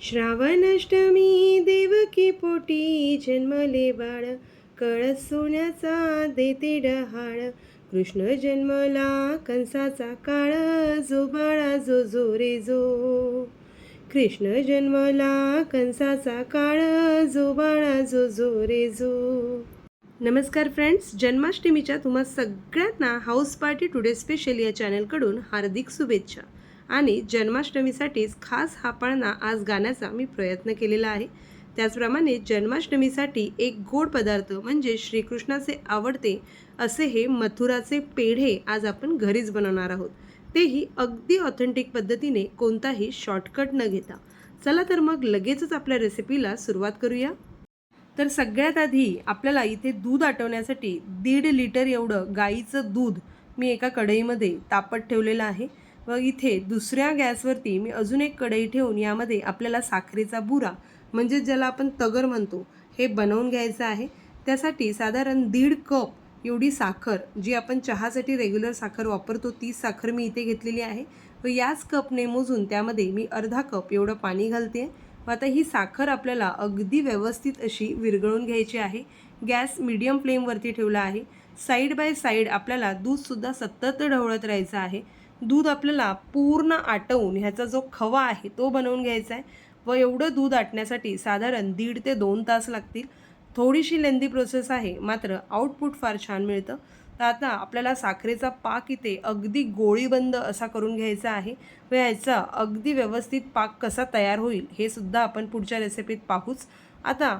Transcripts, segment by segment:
श्रावणाष्टमी देवकी पोटी जन्मले बाळ. कळस सोन्याचा देते डहाळ. कृष्ण जन्मला कंसाचा काळ. जो बाळा जो जो रे जो. कृष्ण जन्मला कंसाचा काळ. जो बाळा जो जो रे जो. नमस्कार फ्रेंड्स जन्माष्टमीच्या तुम्हा सगळ्यांना हाऊस पार्टी टुडे स्पेशल या चॅनलकडून हार्दिक शुभेच्छा. आणि जन्माष्टमीसाठीच खास हा पाळणा आज गाण्याचा मी प्रयत्न केलेला आहे. त्याचप्रमाणे जन्माष्टमीसाठी एक गोड पदार्थ म्हणजे श्रीकृष्णाचे आवडते असे हे मथुराचे पेढे आज आपण घरीच बनवणार आहोत. तेही अगदी ऑथेंटिक पद्धतीने कोणताही शॉर्टकट न घेता. चला तर मग लगेचच आपल्या रेसिपीला सुरुवात करूया. तर सगळ्यात आधी आपल्याला इथे दूध आटवण्यासाठी दीड लिटर एवढं गाईचं दूध मी एका कढईमध्ये तापत ठेवलेलं आहे. व इथे दुसऱ्या गॅसवरती मी अजून एक कढई ठेवून यामध्ये आपल्याला साखरेचा बुरा म्हणजे ज्याला आपण तगर म्हणतो हे बनवून घ्यायचं आहे. त्यासाठी साधारण दीड कप एवढी साखर जी आपण चहासाठी रेग्युलर साखर वापरतो ती साखर मी इथे घेतलेली आहे. व याच कपने मोजून त्यामध्ये मी अर्धा कप एवढं पाणी घालते. व आता ही साखर आपल्याला अगदी व्यवस्थित अशी विरघळून घ्यायची आहे. गॅस मीडियम फ्लेमवरती ठेवला आहे. साईड बाय साईड आपल्याला दूधसुद्धा सतत ढवळत राहायचं आहे. दूध आपल्याला पूर्ण आटवून ह्याचा जो खवा आहे तो बनवून घ्यायचा आहे. व एवढं दूध आटण्यासाठी साधारण दीड ते दोन तास लागतील. थोडीशी लेंदी प्रोसेस आहे मात्र आउटपुट फार छान मिळतं. तर आता आपल्याला साखरेचा पाक इथे अगदी गोळीबंद असा करून घ्यायचा आहे. व याचा अगदी व्यवस्थित पाक कसा तयार होईल हे सुद्धा आपण पुढच्या रेसिपीत पाहूच. आता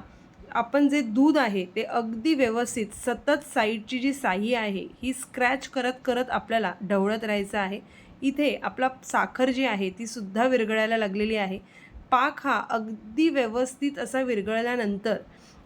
आपण जे दूध आहे ते अगदी व्यवस्थित सतत साईडची जी साही आहे ही स्क्रॅच करत करत आपल्याला ढवळत राहायचं आहे. इथे आपला साखर जी आहे ती सुद्धा विरघळायला लागलेली आहे. पाक हा अगदी व्यवस्थित असा विरघळल्यानंतर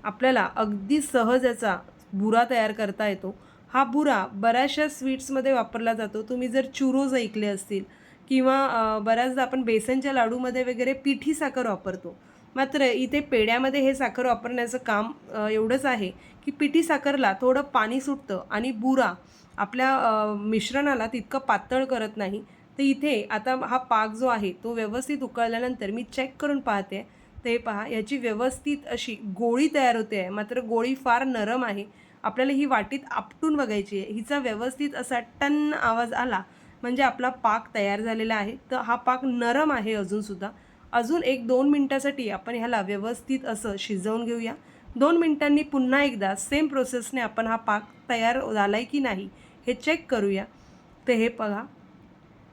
आपल्याला अगदी सहज याचा बुरा तयार करता येतो. हा बुरा बऱ्याचशा स्वीट्समध्ये वापरला जातो. तुम्ही जर चुरोज ऐकले असतील किंवा बऱ्याचदा आपण बेसनच्या लाडूमध्ये वगैरे पिठी साखर वापरतो. मात्र इथे पेढ्यामध्ये हे साखर वापरण्याचं काम एवढंच आहे की पिठी साखरला थोडं पाणी सुटतं आणि बुरा आपल्या मिश्रणाला तितकं पातळ करत नाही. तर इथे आता हा पाक जो आहे तो व्यवस्थित उकळल्यानंतर मी चेक करून पाहते. ते पहा याची व्यवस्थित अशी गोळी तयार होते आहे. मात्र गोळी फार नरम आहे. आपल्याला ही वाटीत आपटून बघायची आहे. हिचा व्यवस्थित असा टन आवाज आला म्हणजे आपला पाक तयार झालेला आहे. तर हा पाक नरम आहे अजूनसुद्धा अजून एक दोन मिनटासाठी आपण ह्याला व्यवस्थित असं शिजवून घेऊया. दोन मिनटांनी पुन्हा एकदा सेम प्रोसेसने आपण हा पाक तयार झाला आहे की नाही हे चेक करूया. तर हे बघा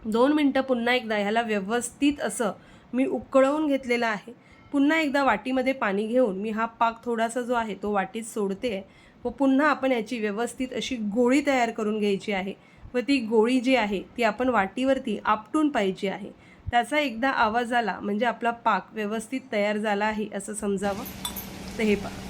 दोन मिनटं पुन्हा एकदा ह्याला व्यवस्थित असं मी उकळवून घेतलेलं आहे. पुन्हा एकदा वाटीमध्ये पाणी घेऊन मी हा पाक थोडासा जो आहे तो वाटीत सोडते. व पुन्हा आपण याची व्यवस्थित अशी गोळी तयार करून घ्यायची आहे. व ती गोळी जी आहे ती आपण वाटीवरती आपटून पाहिजे आहे. त्याचा एकदा आवाज आला म्हणजे आपला पाक व्यवस्थित तयार झाला आहे असं समजावं. तर हे पहा.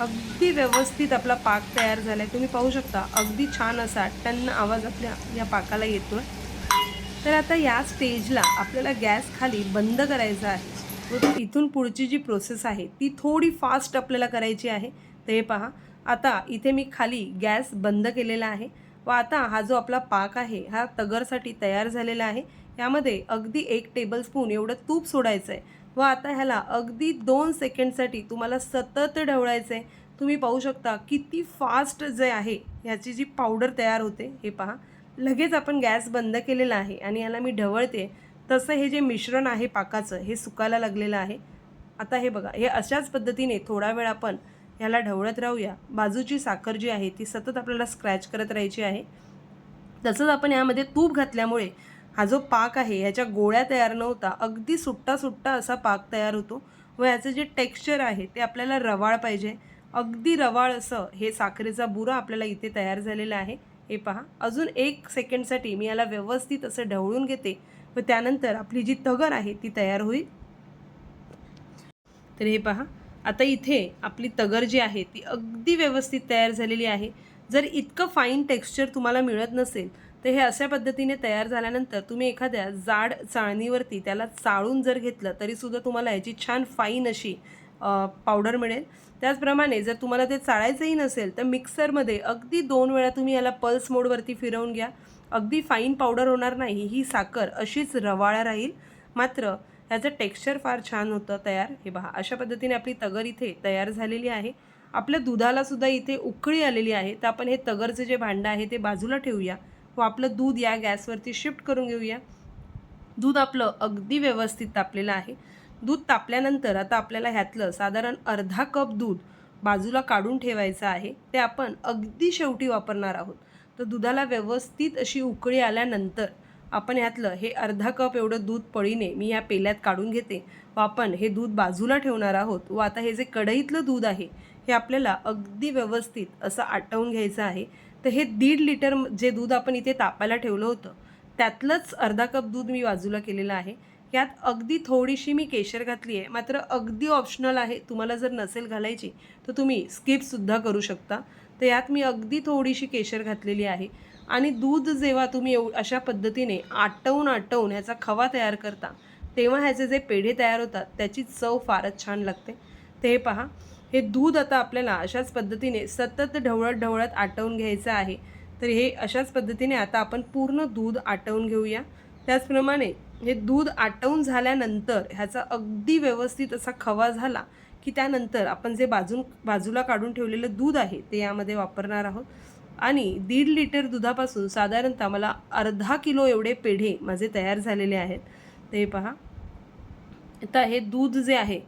अगदी व्यवस्थित आपला पाक तयार झाला आहे तुम्ही पाहू शकता अगदी छान असा टन्न आवाज आपल्या या पाकाला येतो आहे तर आता या स्टेजला आपल्याला गॅस खाली बंद करायचा आहे. व इथून पुढची जी प्रोसेस आहे ती थोडी फास्ट आपल्याला करायची आहे. ते पहा. आता इथे मी खाली गॅस बंद केलेला आहे. व आता हा जो आपला पाक आहे हा तगरसाठी तयार झालेला आहे. यामध्ये अगदी एक टेबलस्पून एवढं तूप सोडायचं आहे व आता ह्याला अगदी दोन सेकंडसाठी तुम्हाला सतत ढवळायचं आहे तुम्ही पाहू शकता किती फास्ट जे आहे ह्याची जी पावडर तयार होते हे पहा. लगेच आपण गॅस बंद केलेला आहे आणि याला मी ढवळते. तसं हे जे मिश्रण आहे पाकाचं हे सुकायला लागलेलं आहे. आता हे बघा हे अशाच पद्धतीने थोडा वेळ आपण ह्याला ढवळत राहूया. बाजूची साखर जी आहे ती सतत आपल्याला स्क्रॅच करत राहायची आहे. तसंच आपण यामध्ये तूप घातल्यामुळे हा जो पाक आहे ह्याच्या गोळ्या तयार नव्हता. अगदी सुट्टा सुट्टा असा पाक तयार होतो व याचं जे टेक्स्चर आहे ते आपल्याला रवाळ पाहिजे. अगदी रवाळ असं हे साखरेचा बुरा आपल्याला इथे तयार झालेला आहे. हे पहा. अजून एक सेकंडसाठी मी याला व्यवस्थित असं ढवळून घेते व त्यानंतर आपली जी तगर आहे ती तयार होईल. तर हे पहा. आता इथे आपली तगर जी आहे ती अगदी व्यवस्थित तयार झालेली आहे. जर इतकं फाईन टेक्स्चर तुम्हाला मिळत नसेल तर हे अशा पद्धतीने तयार झाल्यानंतर तुम्ही एखाद्या जाड चाळणीवरती त्याला चाळून जर घेतलं तरीसुद्धा तुम्हाला याची छान फाईन अशी पावडर मिळेल. त्याचप्रमाणे जर तुम्हाला ते चाळायचंही नसेल तर मिक्सरमध्ये अगदी दोन वेळा तुम्ही याला पल्स मोडवरती फिरवून घ्या. अगदी फाईन पावडर होणार नाही ही साखर अशीच रवाळा राहील. मात्र ह्याचं टेक्स्चर फार छान होतं तयार. हे पहा अशा पद्धतीने आपली तगर इथे तयार झालेली आहे. आपल्या दुधालासुद्धा इथे उकळी आलेली आहे. तर आपण हे तगरचं जे भांडं आहे ते बाजूला ठेवूया. व आपलं दूध या गॅसवरती शिफ्ट करून घेऊया. दूध आपलं अगदी व्यवस्थित तापलेलं आहे. दूध तापल्यानंतर आता आपल्याला ह्यातलं साधारण अर्धा कप दूध बाजूला काढून ठेवायचं आहे. ते आपण अगदी शेवटी वापरणार आहोत. तर दुधाला व्यवस्थित अशी उकळी आल्यानंतर आपण ह्यातलं हे अर्धा कप एवढं दूध पळीने मी ह्या पेल्यात काढून घेते. व आपण हे दूध बाजूला ठेवणार आहोत. व आता हे जे कढईतलं दूध आहे हे आपल्याला अगदी व्यवस्थित असं आटवून घ्यायचं आहे. तर हे दीड लिटर जे दूध आपण इथे तापायला ठेवलं होतं त्यातलंच अर्धा कप दूध मी बाजूला केलेलं आहे. यात अगदी थोडीशी मी केशर घातली आहे. मात्र अगदी ऑप्शनल आहे तुम्हाला जर नसेल घालायची तर तुम्ही स्किपसुद्धा करू शकता. तर यात मी अगदी थोडीशी केशर घातलेली आहे. आणि दूध जेव्हा तुम्ही एव अशा पद्धतीने आटवून आटवून ह्याचा खवा तयार करता तेव्हा ह्याचे जे पेढे तयार होतात त्याची चव फारच छान लागते. ते पहा. हे दूध आता आपल्याला अशाच पद्धतीने सतत ढवळत ढवळत आटवून घ्यायचं आहे. तर हे अशाच पद्धतीने आता आपण पूर्ण दूध आटवून घेऊया. त्याचप्रमाणे हे दूध आटवून झाल्यानंतर ह्याचा अगदी व्यवस्थित असा खवा झाला की त्यानंतर आपण जे बाजून बाजूला काढून ठेवलेलं दूध आहे ते यामध्ये वापरणार आहोत. आणि दीड लिटर दुधापासून साधारणतः मला अर्धा किलो एवढे पेढे माझे तयार झालेले आहेत. ते पहा. आता हे दूध जे आहे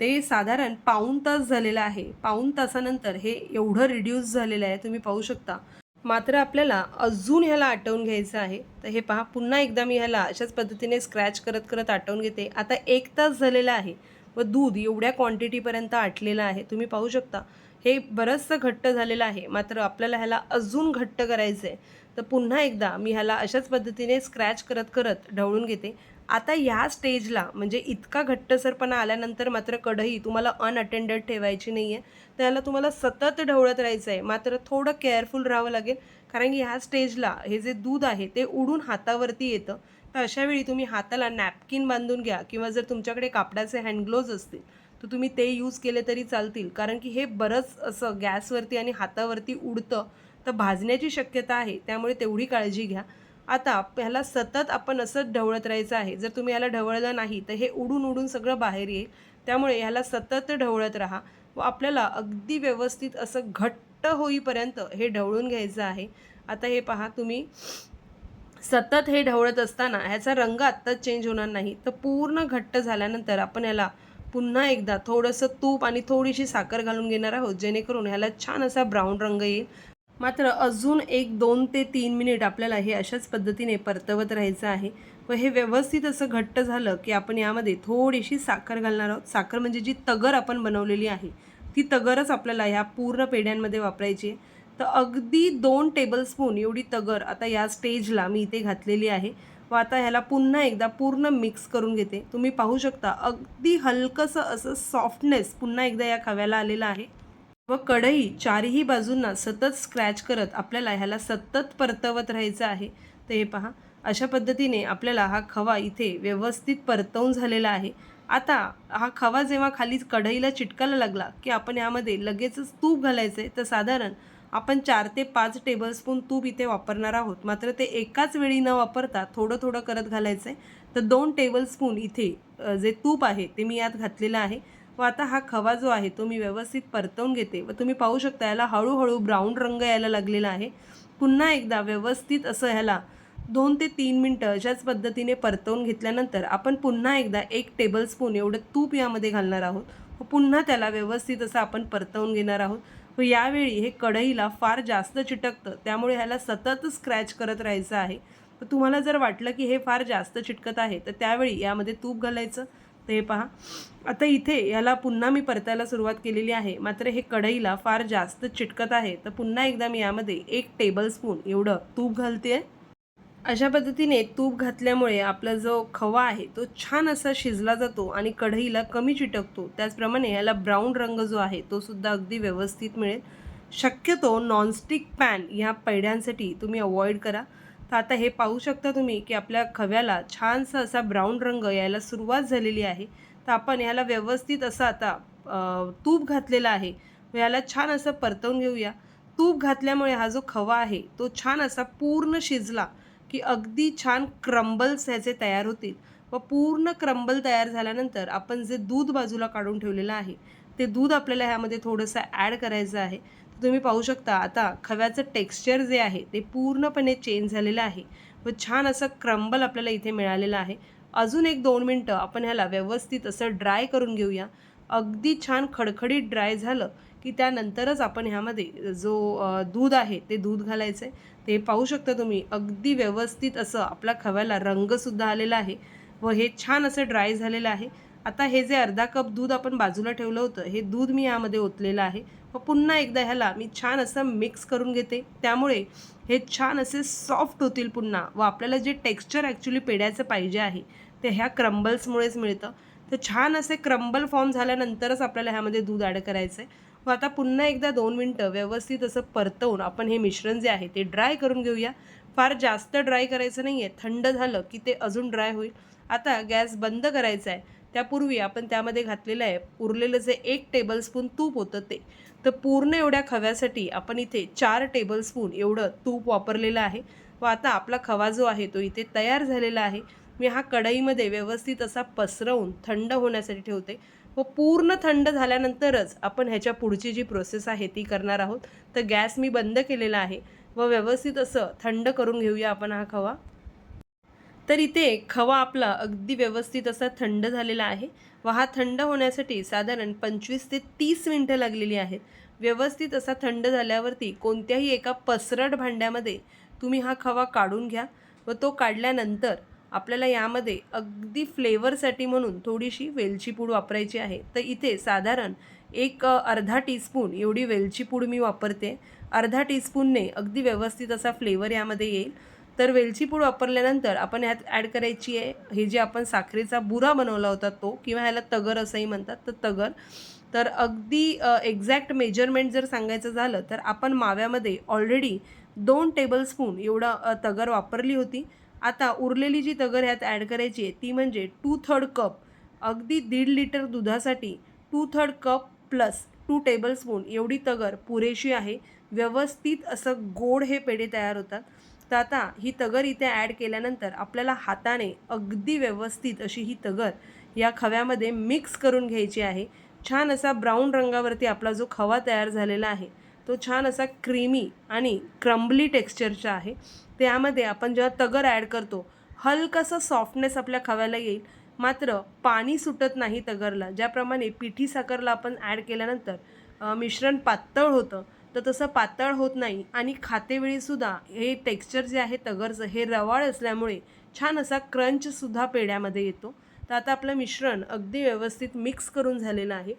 ते साधारण पाऊण तास झालेलं आहे. पाऊण तासानंतर हे एवढं रिड्यूस झालेलं आहे तुम्ही पाहू शकता. मात्र आपल्याला अजून ह्याला आटवून घ्यायचं आहे. तर हे पहा पुन्हा एकदा मी ह्याला अशाच पद्धतीने स्क्रॅच करत करत आटवून घेते. आता एक तास झालेला आहे व दूध एवढ्या क्वांटिटीपर्यंत आटलेलं आहे. तुम्ही पाहू शकता हे बरंचसं घट्ट झालेलं आहे. मात्र आपल्याला ह्याला अजून घट्ट करायचं आहे तर पुन्हा एकदा मी ह्याला अशाच पद्धतीने स्क्रॅच करत करत ढवळून घेते. आता ह्या स्टेजला म्हणजे इतका घट्टसरपणा आल्यानंतर मात्र कढई तुम्हाला अनअटेंडेड ठेवायची नाही आहे त्याला तुम्हाला सतत ढवळत राहायचं आहे मात्र थोडं केअरफुल राहावं लागेल. कारण की ह्या स्टेजला हे जे दूध आहे ते उडून हातावरती येतं. तर अशावेळी तुम्ही हाताला नॅपकिन बांधून घ्या किंवा जर तुमच्याकडे कापडाचे हँडग्लोव्ज असतील तर तुम्ही ते यूज केले तरी चालतील. कारण की हे बरंच असं गॅसवरती आणि हातावरती उडतं. तर भाजण्याची शक्यता आहे. त्यामुळे तेवढी काळजी घ्या. आता ह्याला सतत आपण असंच ढवळत राहायचं आहे. जर तुम्ही ह्याला ढवळलं नाही तर हे उडून उडून सगळं बाहेर येईल. त्यामुळे ह्याला सतत ढवळत राहा. व आपल्याला अगदी व्यवस्थित असं घट्ट होईपर्यंत हे ढवळून घ्यायचं आहे. आता हे पहा तुम्ही सतत हे ढवळत असताना ह्याचा रंग आत्ताच चेंज होणार नाही. तर पूर्ण घट्ट झाल्यानंतर आपण ह्याला पुन्हा एकदा थोडंसं तूप आणि थोडीशी साखर घालून घेणार आहोत जेणेकरून ह्याला छान असा ब्राऊन रंग येईल. मात्र अजून एक दोन ते तीन मिनिट आपल्याला हे अशाच पद्धतीने परतवत राहायचं आहे. व हे व्यवस्थित असं घट्ट झालं की आपण यामध्ये थोडीशी साखर घालणार आहोत. साखर म्हणजे जी तगर आपण बनवलेली आहे ती तगरच आपल्याला ह्या पूर्ण पेढ्यांमध्ये वापरायची आहे. तर अगदी दोन टेबलस्पून एवढी तगर आता या स्टेजला मी इथे घातलेली आहे. व आता ह्याला पुन्हा एकदा पूर्ण मिक्स करून घेते. तुम्ही पाहू शकता अगदी हलकंसं असं सॉफ्टनेस पुन्हा एकदा या खव्याला आलेलं आहे. व कढई चारही बाजूंना सतत स्क्रॅच करत आपल्याला ह्याला सतत परतवत राहायचं आहे. तर हे पहा अशा पद्धतीने आपल्याला हा खवा इथे व्यवस्थित परतवून झालेला आहे. आता हा खवा जेव्हा खाली कढईला चिटकायला लागला की आपण यामध्ये लगेचच तूप घालायचं आहे तर साधारण आपण चार ते पाच टेबलस्पून तूप इथे वापरणार आहोत. मात्र ते एकाच वेळी न वापरता थोडं थोडं करत घालायचं आहे तर दोन टेबलस्पून इथे जे तूप आहे ते मी यात घातलेलं आहे. व आता हा खवा जो आहे तो मी व्यवस्थित परतवून घेते व तुम्ही पाहू शकता याला हळूहळू ब्राऊन रंग यायला लागलेला आहे. पुन्हा एकदा व्यवस्थित असं ह्याला दोन ते तीन मिनटं अशाच पद्धतीने परतवून घेतल्यानंतर आपण पुन्हा एकदा एक टेबलस्पून एवढं तूप यामध्ये घालणार आहोत. व पुन्हा त्याला व्यवस्थित असं आपण परतवून घेणार आहोत. व यावेळी हे कढईला फार जास्त चिटकतं. त्यामुळे ह्याला सतत स्क्रॅच करत राहायचं आहे. तर तुम्हाला जर वाटलं की हे फार जास्त चिटकत आहे तर त्यावेळी यामध्ये तूप घालायचं. तर हे पहा. आता इथे याला पुन्हा मी परतायला सुरुवात केलेली आहे. मात्र हे कढईला फार जास्त चिटकत आहे. तर पुन्हा एकदा मी यामध्ये एक टेबलस्पून एवढं तूप घालते. अशा पद्धतीने तूप घातल्यामुळे आपला जो खवा आहे तो छान असा शिजला जातो आणि कढईला कमी चिटकतो. त्याचप्रमाणे याला ब्राऊन रंग जो आहे तो सुद्धा अगदी व्यवस्थित मिळेल. शक्यतो नॉनस्टिक पॅन ह्या पैड्यांसाठी तुम्ही अवॉइड करा. तर आता हे पाहू शकता तुम्ही की आपल्या खव्याला छानसा असा ब्राऊन रंग यायला सुरुवात झालेली आहे. तर आपण ह्याला व्यवस्थित असं आता तूप घातलेलं आहे. व छान असं परतवून घेऊया. तूप घातल्यामुळे हा जो खवा आहे तो छान असा पूर्ण शिजला की अगदी छान क्रंबल्स ह्याचे तयार होतील. व पूर्ण क्रंबल तयार झाल्यानंतर आपण जे दूध बाजूला काढून ठेवलेलं आहे ते दूध आपल्याला ह्यामध्ये थोडंसं ॲड करायचं आहे. तुम्ही पाहू शकता आता खव्याचं टेक्स्चर जे आहे ते पूर्णपणे चेंज झालेलं आहे. व छान असं क्रंबल आपल्याला इथे मिळालेलं आहे. अजून एक दोन मिनटं आपण ह्याला व्यवस्थित असं ड्राय करून घेऊया. अगदी छान खडखडीत ड्राय झालं की त्यानंतरच आपण ह्यामध्ये जो दूध आहे ते दूध घालायचं आहे ते पाहू शकता तुम्ही अगदी व्यवस्थित असं आपल्या खव्याला रंगसुद्धा आलेला आहे. व हे छान असं ड्राय झालेलं आहे. आता हे जे अर्धा कप दूध आपण बाजूला ठेवलं होतं हे दूध मी यामध्ये ओतलेलं आहे. व पुन्हा एकदा ह्याला मी छान असं मिक्स करून घेते. त्यामुळे हे छान असे सॉफ्ट होतील पुन्हा व आपल्याला जे टेक्स्चर ॲक्च्युली पेड्याचं पाहिजे आहे ते ह्या क्रंबल्समुळेच मिळतं. तर छान असे क्रंबल फॉर्म झाल्यानंतरच आपल्याला ह्यामध्ये दूध ॲड करायचं आहे व आता पुन्हा एकदा दोन मिनटं व्यवस्थित असं परतवून आपण हे मिश्रण जे आहे ते ड्राय करून घेऊया. फार जास्त ड्राय करायचं नाही आहे थंड झालं की ते अजून ड्राय होईल. आता गॅस बंद करायचा आहे त्यापूर्वी आपण त्यामध्ये घातलेलं आहे उरलेलं जे एक टेबलस्पून तूप होतं ते. तर पूर्ण एवढ्या खव्यासाठी आपण इथे चार टेबलस्पून एवढं तूप वापरलेलं आहे. व आता आपला खवा जो आहे तो इथे तयार झालेला आहे. मी हा कढईमध्ये व्यवस्थित असा पसरवून थंड होण्यासाठी ठेवते. व पूर्ण थंड झाल्यानंतरच आपण ह्याच्या पुढची जी प्रोसेस आहे ती करणार आहोत. तर गॅस मी बंद केलेला आहे. व व्यवस्थित असं थंड करून घेऊया आपण हा खवा. तर इथे खवा आपला अगदी व्यवस्थित असा थंड झालेला आहे. व हा थंड होण्यासाठी साधारण पंचवीस ते तीस मिनटं लागलेली आहेत. व्यवस्थित असा थंड झाल्यावरती कोणत्याही एका पसरट भांड्यामध्ये तुम्ही हा खवा काढून घ्या व तो काढल्यानंतर आपल्याला यामध्ये अगदी फ्लेवरसाठी म्हणून थोडीशी वेलची पूड वापरायची आहे. तर इथे साधारण एक अर्धा टीस्पून एवढी वेलची पूड मी वापरते. अर्धा टीस्पूनने अगदी व्यवस्थित असा फ्लेवर यामध्ये येईल. तर वेलची पूड वापरल्यानंतर आपण ह्यात ॲड करायची आहे. हे जे आपण साखरेचा बुरा बनवला होता तो किंवा ह्याला तगर असंही म्हणतात तर तगर. तर अगदी एक्झॅक्ट मेजरमेंट जर सांगायचं झालं तर आपण माव्यामध्ये ऑलरेडी दोन टेबलस्पून एवढा तगर वापरली होती. आता उरलेली जी तगर ह्यात ॲड करायची आहे ती म्हणजे टू थर्ड कप अगदी दीड लिटर दुधासाठी two third cup plus two tablespoon एवढी तगर पुरेशी आहे. व्यवस्थित असं गोड हे पेढे तयार होतात. तर आता ही तगर इथे ॲड केल्यानंतर आपल्याला हाताने अगदी व्यवस्थित अशी ही तगर या खव्यामध्ये मिक्स करून घ्यायची आहे. छान असा ब्राऊन रंगावरती आपला जो खवा तयार झालेला आहे तो छान असा क्रीमी आणि क्रम्बली टेक्स्चरचा आहे. त्यामध्ये आपण जेव्हा तगर ॲड करतो हलकासा सॉफ्टनेस आपल्या खव्याला येईल. मात्र पाणी सुटत नाही तगरला. ज्याप्रमाणे पिठी साखरला आपण ॲड केल्यानंतर मिश्रण पातळ होतं. तर तसं पातळ होत नाही. आणि खातेवेळीसुद्धा हे टेक्स्चर जे आहे तगरचं हे रवाळ असल्यामुळे छान असा क्रंचसुद्धा पेढ्यामध्ये येतो. तर आता आपलं मिश्रण अगदी व्यवस्थित मिक्स करून झालेलं आहे.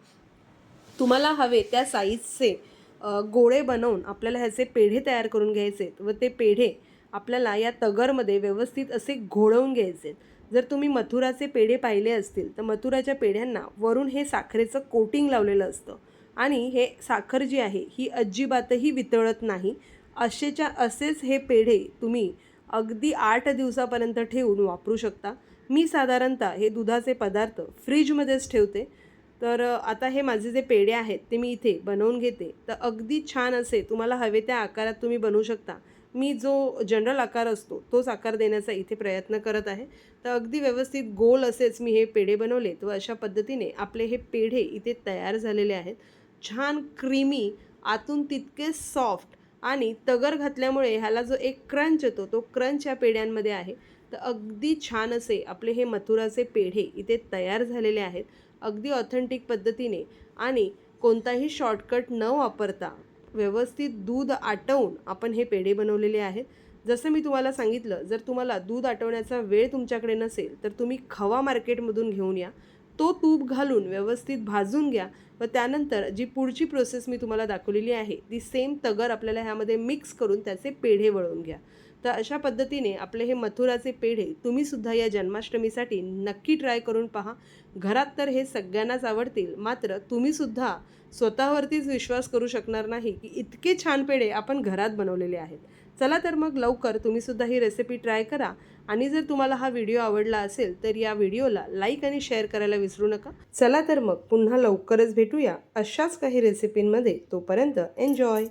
तुम्हाला हवे त्या साईजचे गोळे बनवून आपल्याला ह्याचे पेढे तयार करून घ्यायचे आहेत. व ते पेढे आपल्याला या तगरमध्ये व्यवस्थित असे घोळवून घ्यायचे आहेत. जर तुम्ही मथुराचे पेढे पाहिले असतील तर मथुराच्या पेढ्यांना वरून हे साखरेचं कोटिंग लावलेलं असतं. आणि हे साखर जी आहे ही अजिबातही वितळत नाही. असेच्या असेच हे पेढे तुम्ही अगदी आठ दिवसापर्यंत ठेवून वापरू शकता. मी साधारणतः हे दुधाचे पदार्थ फ्रीजमध्येच ठेवते. तर आता हे माझे जे पेढे आहेत ते मी इथे बनवून घेते. तर अगदी छान असे तुम्हाला हवे त्या आकारात तुम्ही बनवू शकता. मी जो जनरल आकार असतो तोच आकार देण्याचा इथे प्रयत्न करत आहे. तर अगदी व्यवस्थित गोल असेच मी हे पेढे बनवले व अशा पद्धतीने आपले हे पेढे इथे तयार झालेले आहेत. छान क्रीमी आतून तितके सॉफ्ट आणि तगर घातल्यामुळे ह्याला जो एक क्रंच येतो तो क्रंच या पेढ्यांमध्ये आहे. तर अगदी छान असे आपले हे मथुराचे पेढे इथे तयार झालेले आहेत. अगदी ऑथेंटिक पद्धतीने आणि कोणताही शॉर्टकट न वापरता व्यवस्थित दूध आटवून आपण हे पेढे बनवलेले आहेत. जसं मी तुम्हाला सांगितलं जर तुम्हाला दूध आटवण्याचा वेळ तुमच्याकडे नसेल तर तुम्ही खवा मार्केटमधून घेऊन या. तो तूप घालून व्यवस्थित भाजून घ्या व त्यानंतर जी पुढची प्रोसेस मी तुम्हाला दाखवलेली आहे ती सेम तगर आपल्याला ह्यामध्ये मिक्स करून त्याचे पेढे वळवून घ्या. तर अशा पद्धतीने आपले हे मथुराचे पेढे तुम्हीसुद्धा या जन्माष्टमीसाठी नक्की ट्राय करून पहा. घरात तर हे सगळ्यांनाच आवडतील मात्र तुम्हीसुद्धा स्वतःवरतीच विश्वास करू शकणार नाही की इतके छान पेढे आपण घरात बनवलेले आहेत. चला तर मग लवकर तुम्हीसुद्धा ही रेसिपी ट्राय करा. आणि जर तुम्हाला हा व्हिडिओ आवडला असेल तर या व्हिडिओला लाईक आणि शेअर करायला विसरू नका. चला तर मग पुन्हा लवकरच भेटूया अशाच काही रेसिपींमध्ये. तोपर्यंत एन्जॉय!